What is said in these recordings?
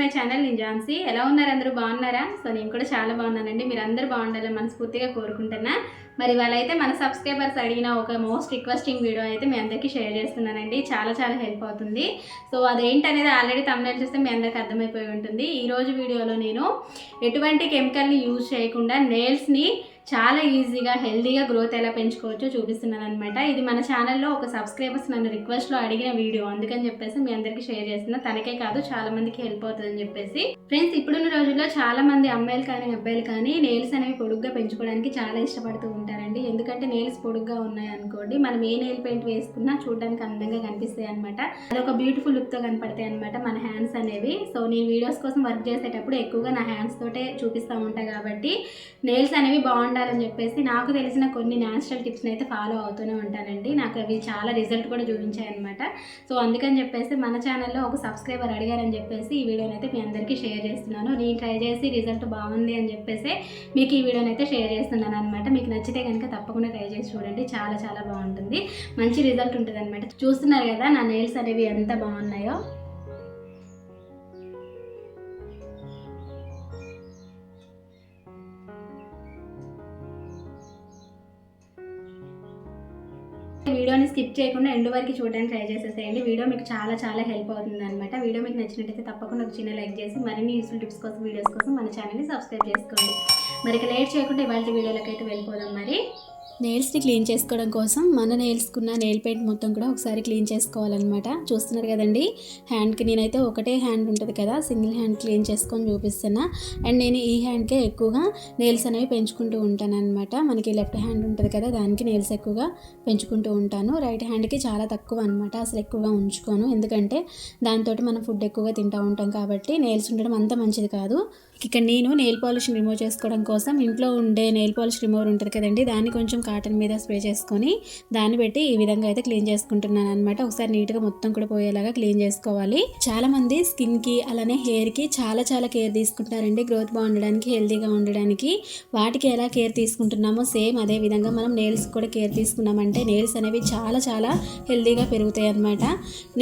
My channel నేను ఝాన్సీ ఎలా ఉన్నారు అందరూ? బాగున్నారా? సో నేను కూడా చాలా బాగున్నానండి. మీరు అందరూ బాగుండాలని మనస్ఫూర్తిగా కోరుకుంటున్నా. మరి వాళ్ళైతే మన సబ్స్క్రైబర్స్ అడిగిన ఒక మోస్ట్ రిక్వెస్టింగ్ వీడియో అయితే మీ అందరికీ షేర్ చేస్తున్నానండి. చాలా చాలా హెల్ప్ అవుతుంది. సో అదేంటనేది ఆల్రెడీ తమిళ చూస్తే మీ అందరికీ అర్థమైపోయి ఉంటుంది. ఈరోజు వీడియోలో నేను ఎటువంటి కెమికల్ని యూజ్ చేయకుండా నెయిల్స్ని చాలా ఈజీగా హెల్తీగా గ్రోత్ ఎలా పెంచుకోవచ్చో చూపిస్తున్నాను అనమాట ఇది మన ఛానల్లో ఒక సబ్స్క్రైబర్స్ నన్ను రిక్వెస్ట్లో అడిగిన వీడియో. అందుకని చెప్పేసి మీ అందరికీ షేర్ చేస్తున్నా. తనకే కాదు చాలా మందికి హెల్ప్ అవుతుందని చెప్పేసి. ఫ్రెండ్స్ ఇప్పుడున్న రోజుల్లో చాలా మంది అమ్మాయిలు కానీ అబ్బాయిలు కానీ నెయిల్స్ అనేవి పొడుగ్గా పెంచుకోవడానికి చాలా ఇష్టపడుతూ ఉంటారండి. ఎందుకంటే నెయిల్స్ పొడుగ్గా ఉన్నాయి అనుకోండి మనం ఏ నెయిల్ పెయింట్ వేసుకున్నా చూడడానికి అందంగా కనిపిస్తాయి అనమాట అది ఒక బ్యూటిఫుల్ లుక్తో కనపడతాయి అనమాట మన హ్యాండ్స్ అనేవి. సో నేను వీడియోస్ కోసం వర్క్ చేసేటప్పుడు ఎక్కువగా నా హ్యాండ్స్ తోటే చూపిస్తూ ఉంటాను కాబట్టి నెయిల్స్ అనేవి బాగుంటాయి. ఉండాలని చెప్పేసి నాకు తెలిసిన కొన్ని న్యాచురల్ టిప్స్ని అయితే ఫాలో అవుతూనే ఉంటానండి. నాకు అవి చాలా రిజల్ట్ కూడా చూపించాయి అనమాట సో అందుకని చెప్పేసి మన ఛానల్లో ఒక సబ్స్క్రైబర్ అడిగారని చెప్పేసి ఈ వీడియోని అయితే మీ అందరికీ షేర్ చేస్తున్నాను. నేను ట్రై చేసి రిజల్ట్ బాగుంది అని చెప్పేసి మీకు ఈ వీడియోని అయితే షేర్ చేస్తున్నాను అనమాట మీకు నచ్చితే కనుక తప్పకుండా ట్రై చేసి చూడండి. చాలా చాలా బాగుంటుంది. మంచి రిజల్ట్ ఉంటుంది అనమాట చూస్తున్నారు కదా నా నెయిల్స్ అనేవి ఎంత బాగున్నాయో. వీడియోని స్కిప్ చేయకుండా ఎండు వరకు చూడడానికి ట్రై చేసేసేయండి. వీడియో మీకు చాలా చాలా హెల్ప్ అవుతుంది అనమాట వీడియో మీకు నచ్చినట్టయితే తప్పకుండా ఒక చిన్న లైక్ చేసి మరిన్ని యూస్ఫుల్ టిప్స్ కోసం వీడియోస్ కోసం మన ఛానల్ని సబ్స్క్రైబ్ చేసుకోండి. మరి ఇక లేట్ చేయకుండా ఇవాళ వీడియోలోకి అయితే వెళ్ళిపోదాం మరి. నెయిల్స్ని క్లీన్ చేసుకోవడం కోసం మన నెయిల్స్కున్న నెయిల్ పెయింట్ మొత్తం కూడా ఒకసారి క్లీన్ చేసుకోవాలన్నమాట. చూస్తున్నారు కదండి? హ్యాండ్కి నేనైతే ఒకటే హ్యాండ్ ఉంటుంది కదా సింగిల్ హ్యాండ్ క్లీన్ చేసుకొని చూపిస్తున్నా. అండ్ నేను ఈ హ్యాండ్కే ఎక్కువగా నెయిల్స్ అనేవి పెంచుకుంటూ ఉంటాను అనమాట మనకి లెఫ్ట్ హ్యాండ్ ఉంటుంది కదా దానికి నెయిల్స్ ఎక్కువగా పెంచుకుంటూ ఉంటాను. రైట్ హ్యాండ్కి చాలా తక్కువ అనమాట అసలు ఎక్కువగా ఉంచుకోను. ఎందుకంటే దాంతో మనం ఫుడ్ ఎక్కువగా తింటూ ఉంటాం కాబట్టి నెయిల్స్ ఉండడం అంత మంచిది కాదు. ఇక్కడ నేను నెయిల్ పాలిష్ రిమూవ్ చేసుకోవడం కోసం ఇంట్లో ఉండే నెయిల్ పాలిష్ రిమూవర్ ఉంటుంది కదండి దాన్ని కొంచెం కాటన్ మీద స్ప్రే చేసుకొని దాన్ని పెట్టి ఈ విధంగా అయితే క్లీన్ చేసుకుంటున్నాను అనమాట ఒకసారి నీట్గా మొత్తం కూడా పోయేలాగా క్లీన్ చేసుకోవాలి. చాలా మంది స్కిన్కి అలానే హెయిర్కి చాలా చాలా కేర్ తీసుకుంటారండి గ్రోత్ బాగుండడానికి హెల్తీగా ఉండడానికి. వాటికి ఎలా కేర్ తీసుకుంటున్నామో సేమ్ అదే విధంగా మనం నెయిల్స్ కూడా కేర్ తీసుకున్నామంటే నెయిల్స్ అనేవి చాలా చాలా హెల్తీగా పెరుగుతాయి అనమాట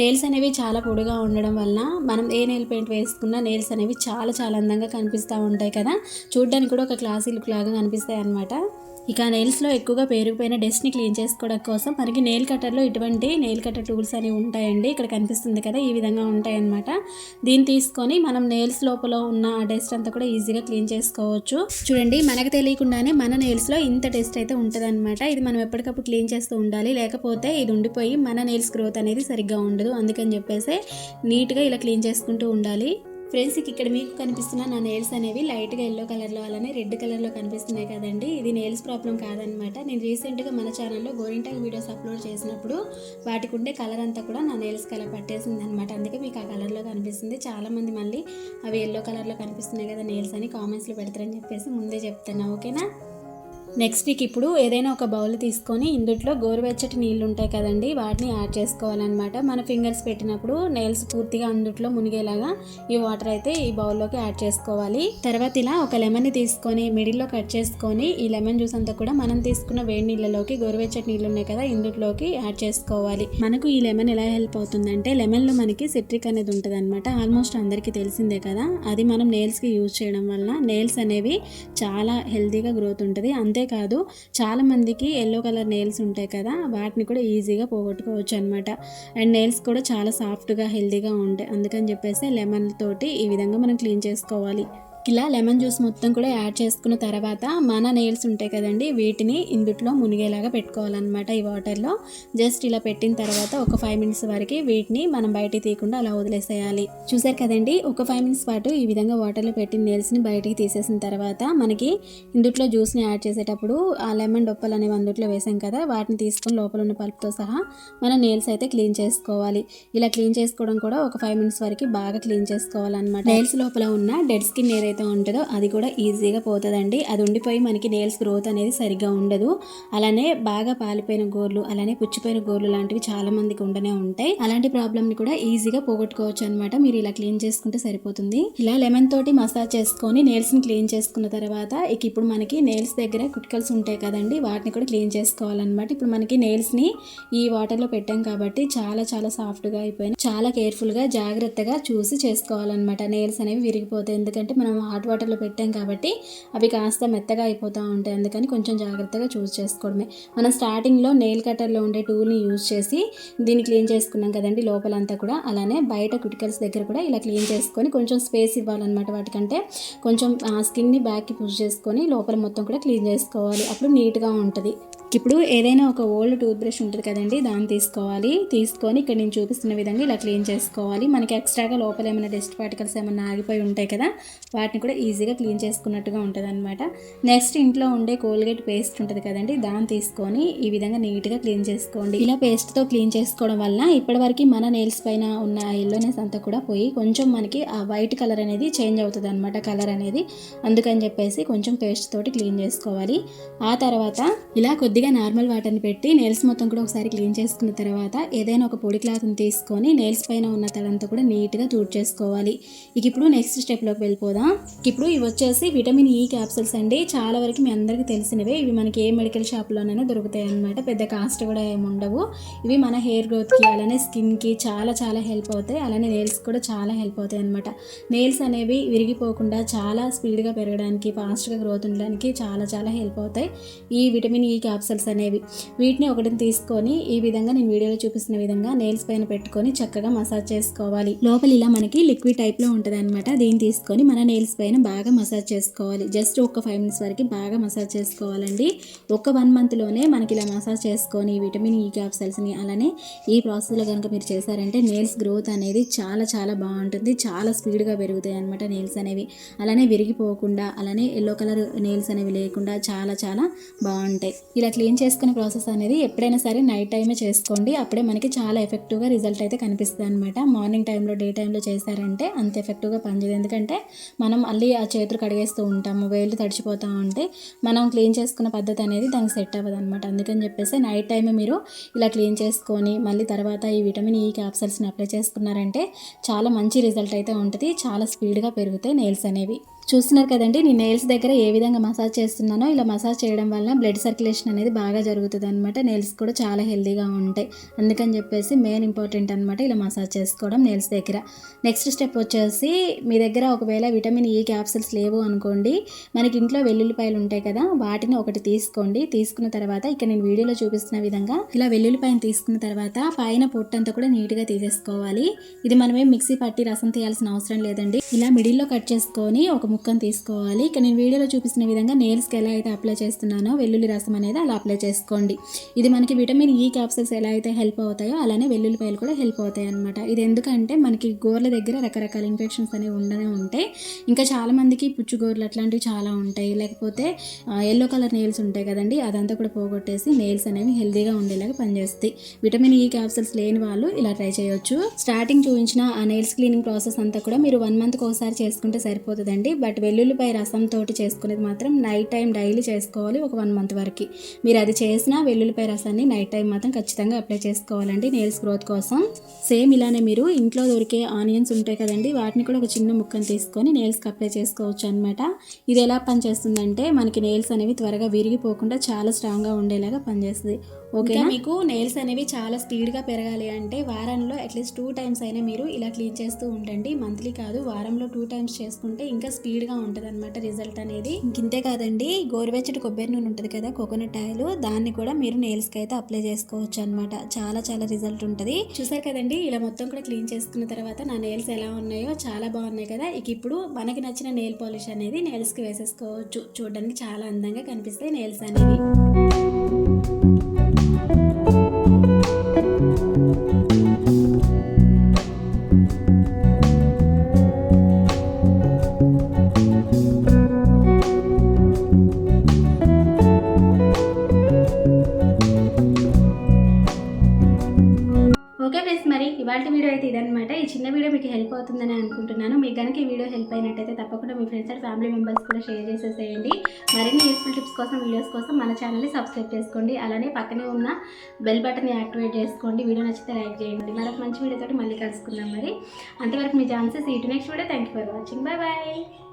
నెయిల్స్ అనేవి చాలా పొడిగా ఉండడం వలన మనం ఏ నెయిల్ పెయింట్ వేసుకున్నా నెయిల్స్ అనేవి చాలా చాలా అందంగా కనిపిస్తూ ఉంటాయి కదా. చూడడానికి కూడా ఒక క్లాసీ లుక్ లాగా కనిపిస్తాయి అనమాట ఇక నెయిల్స్లో ఎక్కువగా పేరుకుపోయిన డస్ట్ని క్లీన్ చేసుకోవడం కోసం మనకి నెయిల్ కట్టర్లో ఇటువంటి నెయిల్ కట్టర్ టూల్స్ అనేవి ఉంటాయండి. ఇక్కడ కనిపిస్తుంది కదా ఈ విధంగా ఉంటాయన్నమాట. దీన్ని తీసుకొని మనం నెయిల్స్ లోపల ఉన్న డస్ట్ అంతా కూడా ఈజీగా క్లీన్ చేసుకోవచ్చు. చూడండి మనకు తెలియకుండానే మన నెయిల్స్లో ఇంత డస్ట్ అయితే ఉంటుంది ఇది మనం ఎప్పటికప్పుడు క్లీన్ చేస్తూ ఉండాలి. లేకపోతే ఇది ఉండిపోయి మన నెయిల్స్ గ్రోత్ అనేది సరిగ్గా ఉండదు. అందుకని చెప్పేసి నీట్గా ఇలా క్లీన్ చేసుకుంటూ ఉండాలి. ఫ్రెండ్స్ ఇక్కడ మీకు కనిపిస్తున్న నా నెయిల్స్ అనేవి లైట్గా ఎల్లో కలర్లో అలానే రెడ్ కలర్లో కనిపిస్తున్నాయి కదండి. ఇది నెయిల్స్ ప్రాబ్లం కాదనమాట నేను రీసెంట్గా మన ఛానల్లో గోరింటాక్ వీడియోస్ అప్లోడ్ చేసినప్పుడు వాటికి ఉండే కలర్ అంతా కూడా నా నెయిల్స్ కలర్ పట్టేసింది అనమాట అందుకే మీకు ఆ కలర్లో కనిపిస్తుంది. చాలామంది మళ్ళీ అవి ఎల్లో కలర్లో కనిపిస్తున్నాయి కదా నెయిల్స్ అని కామెంట్స్లో పెడతారని చెప్పేసి ముందే చెప్తున్నా. ఓకేనా? నెక్స్ట్ వీక్ ఇప్పుడు ఏదైనా ఒక బౌల్ తీసుకొని ఇందుట్లో గోరువెచ్చటి నీళ్ళు ఉంటాయి కదండి వాటిని యాడ్ చేసుకోవాలన్నమాట. మన ఫింగర్స్ పెట్టినప్పుడు నెయిల్స్ పూర్తిగా అందుట్లో మునిగేలాగా ఈ వాటర్ అయితే ఈ బౌల్లోకి యాడ్ చేసుకోవాలి. తర్వాత ఇలా ఒక లెమన్ని తీసుకొని మిడిల్లో కట్ చేసుకొని ఈ లెమన్ జ్యూస్ అంతా కూడా మనం తీసుకున్న వేడి నీళ్ళలోకి గోరువెచ్చటి నీళ్ళు ఉన్నాయి కదా ఇందుట్లోకి యాడ్ చేసుకోవాలి. మనకు ఈ లెమన్ ఎలా హెల్ప్ అవుతుందంటే లెమన్లో మనకి సిట్రిక్ అనేది ఉంటుంది అనమాట ఆల్మోస్ట్ అందరికీ తెలిసిందే కదా అది మనం నెయిల్స్కి యూజ్ చేయడం వల్ల నెయిల్స్ అనేవి చాలా హెల్తీగా గ్రోత్ ఉంటుంది. అంతే కాదు చాలా మందికి ఎల్లో కలర్ నెయిల్స్ ఉంటాయి కదా వాటిని కూడా ఈజీగా పోగొట్టుకోవచ్చు అనమాట అండ్ నెయిల్స్ కూడా చాలా సాఫ్ట్గా హెల్దీగా ఉంటాయి. అందుకని చెప్పేసి లెమన్ తోటి ఈ విధంగా మనం క్లీన్ చేసుకోవాలి. ఇలా లెమన్ జ్యూస్ మొత్తం కూడా యాడ్ చేసుకున్న తర్వాత మన నెయిల్స్ ఉంటాయి కదండి వీటిని ఇందుట్లో మునిగేలాగా పెట్టుకోవాలన్నమాట ఈ వాటర్లో. జస్ట్ ఇలా పెట్టిన తర్వాత ఒక ఫైవ్ మినిట్స్ వరకు వీటిని మనం బయటికి తీయకుండా అలా వదిలేసేయాలి. చూసారు కదండి ఒక ఫైవ్ మినిట్స్ పాటు ఈ విధంగా వాటర్లో పెట్టిన నెయిల్స్ని బయటికి తీసేసిన తర్వాత మనకి ఇందుట్లో జ్యూస్ని యాడ్ చేసేటప్పుడు ఆ లెమన్ డొప్పలు అనేవి అందుట్లో వేసాం కదా వాటిని తీసుకుని లోపల ఉన్న పల్ప్తో సహా మన నెయిల్స్ అయితే క్లీన్ చేసుకోవాలి. ఇలా క్లీన్ చేసుకోవడం కూడా ఒక ఫైవ్ మినిట్స్ వరకు బాగా క్లీన్ చేసుకోవాలన్నమాట. నెయిల్స్ లోపల ఉన్న డెడ్ స్కిన్ ఏదైతే ఏదైతే ఉంటుందో అది కూడా ఈజీగా పోతుందండి. అది ఉండిపోయి మనకి నేల్స్ గ్రోత్ అనేది సరిగ్గా ఉండదు. అలానే బాగా పాలిపోయిన గోర్లు అలానే పుచ్చిపోయిన గోర్లు లాంటివి చాలా మందికి ఉండనే ఉంటాయి. అలాంటి ప్రాబ్లమ్ని కూడా ఈజీగా పోగొట్టుకోవచ్చు అనమాట మీరు ఇలా క్లీన్ చేసుకుంటే సరిపోతుంది. ఇలా లెమన్ తోటి మసాజ్ చేసుకొని నేల్స్ని క్లీన్ చేసుకున్న తర్వాత ఇక ఇప్పుడు మనకి నేల్స్ దగ్గర కుటికల్స్ ఉంటాయి కదండి. వాటిని కూడా క్లీన్ చేసుకోవాలన్నమాట. ఇప్పుడు మనకి నేల్స్ని ఈ వాటర్లో పెట్టాం కాబట్టి చాలా చాలా సాఫ్ట్గా అయిపోయినాయి. చాలా కేర్ఫుల్గా జాగ్రత్తగా చూసి చేసుకోవాలన్నమాట. నేల్స్ అనేవి విరిగిపోతాయి. ఎందుకంటే మనం హాట్ వాటర్లో పెట్టాం కాబట్టి అవి కాస్త మెత్తగా అయిపోతూ ఉంటాయి. అందుకని కొంచెం జాగ్రత్తగా చూస్ చేసుకోవడమే. మనం స్టార్టింగ్లో నెయిల్ కట్టర్లో ఉండే టూల్ని యూజ్ చేసి దీన్ని క్లీన్ చేసుకున్నాం కదండి లోపలంతా కూడా. అలానే బయట కుటికల్స్ దగ్గర కూడా ఇలా క్లీన్ చేసుకొని కొంచెం స్పేస్ ఇవ్వాలన్నమాట వాటికంటే. కొంచెం స్కిన్ని బ్యాక్కి పుష్ చేసుకొని లోపల మొత్తం కూడా క్లీన్ చేసుకోవాలి. అప్పుడు నీట్గా ఉంటుంది. ఇప్పుడు ఏదైనా ఒక ఓల్డ్ టూత్ బ్రష్ ఉంటుంది కదండి దాన్ని తీసుకోవాలి. తీసుకొని ఇక్కడ నేను చూపిస్తున్న విధంగా ఇలా క్లీన్ చేసుకోవాలి. మనకి ఎక్స్ట్రాగా లోపల ఏమైనా డస్ట్ పార్టికల్స్ ఏమైనా ఆగిపోయి ఉంటాయి కదా వాటిని కూడా ఈజీగా క్లీన్ చేసుకున్నట్టుగా ఉంటుంది అనమాట నెక్స్ట్ ఇంట్లో ఉండే కోల్గేట్ పేస్ట్ ఉంటుంది కదండి దాన్ని తీసుకొని ఈ విధంగా నీట్గా క్లీన్ చేసుకోండి. ఇలా పేస్ట్తో క్లీన్ చేసుకోవడం వల్ల ఇప్పటివరకు మన నెయిల్స్ పైన ఉన్న ఎల్లోనెస్ అంతా కూడా పోయి కొంచెం మనకి ఆ వైట్ కలర్ అనేది చేంజ్ అవుతుంది అనమాట కలర్ అనేది. అందుకని చెప్పేసి కొంచెం పేస్ట్ తోటి క్లీన్ చేసుకోవాలి. ఆ తర్వాత ఇలా కొద్దిగా నార్మల్ వాటర్ని పెట్టి నెయిల్స్ మొత్తం కూడా ఒకసారి క్లీన్ చేసుకున్న తర్వాత ఏదైనా ఒక పొడి క్లాత్ని తీసుకొని నెయిల్స్ పైన ఉన్న తలంతా కూడా నీట్గా తూడ్ చేసుకోవాలి. ఇక ఇప్పుడు నెక్స్ట్ స్టెప్లోకి వెళ్ళిపోదాం. ఇప్పుడు ఇవి వచ్చేసి విటమిన్ ఈ క్యాప్సూల్స్ అండి. చాలా వరకు మీ అందరికీ తెలిసినవే. ఇవి మనకి ఏ మెడికల్ షాప్లోనైనా దొరుకుతాయి అనమాట పెద్ద కాస్ట్ కూడా ఏమి ఉండవు. ఇవి మన హెయిర్ గ్రోత్కి అలానే స్కిన్కి చాలా చాలా హెల్ప్ అవుతాయి. అలానే నెయిల్స్ కూడా చాలా హెల్ప్ అవుతాయి అనమాట నెయిల్స్ అనేవి విరిగిపోకుండా చాలా స్పీడ్గా పెరగడానికి ఫాస్ట్గా గ్రోత్ ఉండడానికి చాలా చాలా హెల్ప్ అవుతాయి. ఈ విటమిన్ ఈ క్యాప్సూల్స్ అనేవి. వీటిని ఒకటిని తీసుకొని ఈ విధంగా నేను వీడియోలో చూపిస్తున్న విధంగా నెయిల్స్ పైన పెట్టుకొని చక్కగా మసాజ్ చేసుకోవాలి. లోపల ఇలా మనకి లిక్విడ్ టైప్లో ఉంటుంది అనమాట దీన్ని తీసుకొని మన నెయిల్స్ పైన బాగా మసాజ్ చేసుకోవాలి. జస్ట్ ఒక ఫైవ్ మినిట్స్ వరకు బాగా మసాజ్ చేసుకోవాలండి. ఒక వన్ మంత్లోనే మనకి ఇలా మసాజ్ చేసుకొని విటమిన్ ఈ క్యాప్సల్స్ని అలానే ఈ ప్రాసెస్లో కనుక మీరు చేశారంటే నెయిల్స్ గ్రోత్ అనేది చాలా చాలా బాగుంటుంది. చాలా స్పీడ్గా పెరుగుతాయి అనమాట నెయిల్స్ అనేవి. అలానే విరిగిపోకుండా అలానే ఎల్లో కలర్ నెయిల్స్ అనేవి లేకుండా చాలా చాలా బాగుంటాయి. ఇలా క్లీన్ చేసుకునే ప్రాసెస్ అనేది ఎప్పుడైనా సరే నైట్ టైమే చేసుకోండి. అప్పుడే మనకి చాలా ఎఫెక్టివ్గా రిజల్ట్ అయితే కనిపిస్తుంది అనమాట మార్నింగ్ టైంలో డే టైంలో చేశారంటే అంత ఎఫెక్టివ్గా పనిచేయదు. ఎందుకంటే మనం మళ్ళీ ఆ చేతులు కడిగేస్తూ ఉంటాము వేళ్ళు తడిచిపోతూ ఉంటే మనం క్లీన్ చేసుకున్న పద్ధతి అనేది దానికి సెట్ అవ్వదు అనమాట అందుకని చెప్పేసి నైట్ టైమే మీరు ఇలా క్లీన్ చేసుకొని మళ్ళీ తర్వాత ఈ విటమిన్ ఈ క్యాప్సల్స్ని అప్లై చేసుకున్నారంటే చాలా మంచి రిజల్ట్ అయితే ఉంటుంది. చాలా స్పీడ్గా పెరుగుతాయి నెయిల్స్ అనేవి. చూస్తున్నారు కదండి నేను నెయిల్స్ దగ్గర ఏ విధంగా మసాజ్ చేస్తున్నానో ఇలా మసాజ్ చేయడం వల్ల బ్లడ్ సర్క్యులేషన్ అనేది బాగా జరుగుతుంది అనమాట నెయిల్స్ కూడా చాలా హెల్దీగా ఉంటాయి. అందుకని చెప్పేసి మెయిన్ ఇంపార్టెంట్ అనమాట ఇలా మసాజ్ చేసుకోవడం నెయిల్స్ దగ్గర. నెక్స్ట్ స్టెప్ వచ్చేసి మీ దగ్గర ఒకవేళ విటమిన్ ఈ క్యాప్సిల్స్ లేవు అనుకోండి మనకి ఇంట్లో వెల్లుల్లిపాయలు ఉంటాయి కదా వాటిని ఒకటి తీసుకోండి. తీసుకున్న తర్వాత ఇక్కడ నేను వీడియోలో చూపిస్తున్న విధంగా ఇలా వెల్లుల్లిపాయను తీసుకున్న తర్వాత పైన పొట్టంతా కూడా నీట్గా తీసేసుకోవాలి. ఇది మనమే మిక్సీ పట్టి రసం తీయాల్సిన అవసరం లేదండి. ఇలా మిడిల్లో కట్ చేసుకొని ఒక ముక్కను తీసుకోవాలి. ఇక నేను వీడియోలో చూపిస్తున్న విధంగా నెయిల్స్కి ఎలా అయితే అప్లై చేస్తున్నానో వెల్లుల్లి రసం అనేది అలా అప్లై చేసుకోండి. ఇది మనకి విటమిన్ ఈ క్యాప్సల్స్ ఎలా అయితే హెల్ప్ అవుతాయో అలానే వెల్లుల్లిపాయలు కూడా హెల్ప్ అవుతాయి అనమాట ఇది ఎందుకంటే మనకి గోర్ల దగ్గర రకరకాల ఇన్ఫెక్షన్స్ అనేవి ఉండనే ఉంటాయి ఇంకా చాలామందికి పుచ్చుగోర్లు అట్లాంటివి చాలా ఉంటాయి. లేకపోతే ఎల్లో కలర్ నెయిల్స్ ఉంటాయి కదండి అదంతా కూడా పోగొట్టేసి నెయిల్స్ అనేవి హెల్దీగా ఉండేలాగా పనిచేస్తాయి. విటమిన్ ఈ క్యాప్సల్స్ లేని వాళ్ళు ఇలా ట్రై చేయొచ్చు. స్టార్టింగ్ చూపించిన ఆ నెయిల్స్ క్లీనింగ్ ప్రాసెస్ అంతా కూడా మీరు వన్ మంత్కి ఒకసారి చేసుకుంటే సరిపోతుందండి. బట్ వెల్లుల్లిపాయ రసం తోటి చేసుకునేది మాత్రం నైట్ టైం డైలీ చేసుకోవాలి ఒక వన్ మంత్ వరకు. మీరు అది చేసినా వెల్లుల్లిపాయ రసాన్ని నైట్ టైం మాత్రం ఖచ్చితంగా అప్లై చేసుకోవాలండి నేల్స్ గ్రోత్ కోసం. సేమ్ ఇలానే మీరు ఇంట్లో దొరికే ఆనియన్స్ ఉంటాయి కదండి వాటిని కూడా ఒక చిన్న ముక్కను తీసుకొని నేల్స్కి అప్లై చేసుకోవచ్చు అనమాట ఇది ఎలా పనిచేస్తుందంటే మనకి నేల్స్ అనేవి త్వరగా విరిగిపోకుండా చాలా స్ట్రాంగ్గా ఉండేలాగా పనిచేస్తుంది. ఓకే మీకు నెయిల్స్ అనేవి చాలా స్పీడ్గా పెరగాలి అంటే వారంలో అట్లీస్ట్ టూ టైమ్స్ అయినా మీరు ఇలా క్లీన్ చేస్తూ ఉండండి. మంత్లీ కాదు వారంలో టూ టైమ్స్ చేసుకుంటే ఇంకా స్పీడ్ స్పీడ్గా ఉంటుంది అనమాట రిజల్ట్ అనేది. ఇంతే కాదండి గోరువెచ్చటి కొబ్బరి నూనె ఉంటుంది కదా కోకోనట్ ఆయిల్ దాన్ని కూడా మీరు నేల్స్కి అయితే అప్లై చేసుకోవచ్చు అనమాట చాలా చాలా రిజల్ట్ ఉంటుంది. చూసారు కదండి ఇలా మొత్తం కూడా క్లీన్ చేసుకున్న తర్వాత నా నెయిల్స్ ఎలా ఉన్నాయో చాలా బాగున్నాయి కదా. ఇక ఇప్పుడు మనకి నచ్చిన నెయిల్ పాలిష్ అనేది నేల్స్కి వేసేసుకోవచ్చు. చూడడానికి చాలా అందంగా కనిపిస్తాయి నెయిల్స్ అనేవి. అనుకుంటున్నాను. మీకు కనుక ఈ వీడియో హెల్ప్ అయినట్టయితే తప్పకుండా మీ ఫ్రెండ్స్ అండ్ ఫ్యామిలీ మెంబర్స్ కూడా షేర్ చేసేసేయండి. మరిన్ని యూస్ఫుల్ టిప్స్ కోసం వీడియోస్ కోసం మన ఛానల్ని సబ్స్క్రైబ్ చేసుకోండి. అలానే పక్కనే ఉన్న బెల్ బటన్ని యాక్టివేట్ చేసుకోండి. వీడియో నచ్చితే లైక్ చేయండి. మరొక మంచి వీడియోతో మళ్ళీ కలుసుకుందాం మరి. అంతవరకు మీ ఛాన్సెస్ ఈ to next video. Thank you for watching bye bye